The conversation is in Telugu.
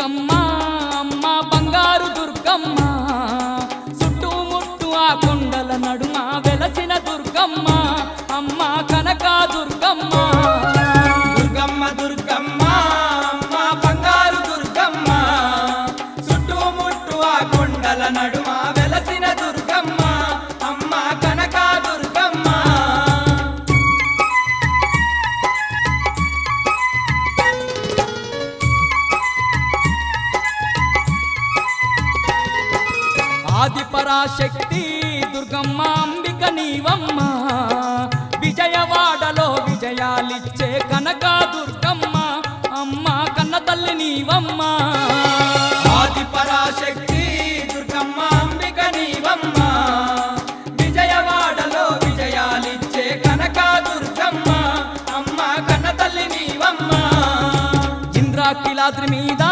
దుర్గమ్మ అమ్మ బంగారు దుర్గమ్మ. చుట్టుముట్టు ఆ కొండల నడుమ వెలసిన దుర్గమ్మ. అమ్మ కనక దుర్గమ్మ. దుర్గమ్మ దుర్గమ్మ అమ్మ బంగారు దుర్గమ్మ. చుట్టుముట్టు ఆ కొండల నడుమ వెలసిన దుర్గమ్మ. ఆది పరాశక్తి దుర్గమ్మాంబిక నీవమ్మ. విజయవాడలో విజయాలిచ్చే కనక దుర్గమ్మ అమ్మ కన్న తల్లి నీవమ్మ. ఆది పరాశక్తి దుర్గమ్మాంబిక నీవమ్మ. విజయవాడలో విజయాలిచ్చే కనక దుర్గమ్మ అమ్మ కన్న తల్లి నీవమ్మ. ఇంద్రాకిలాద్రి మీద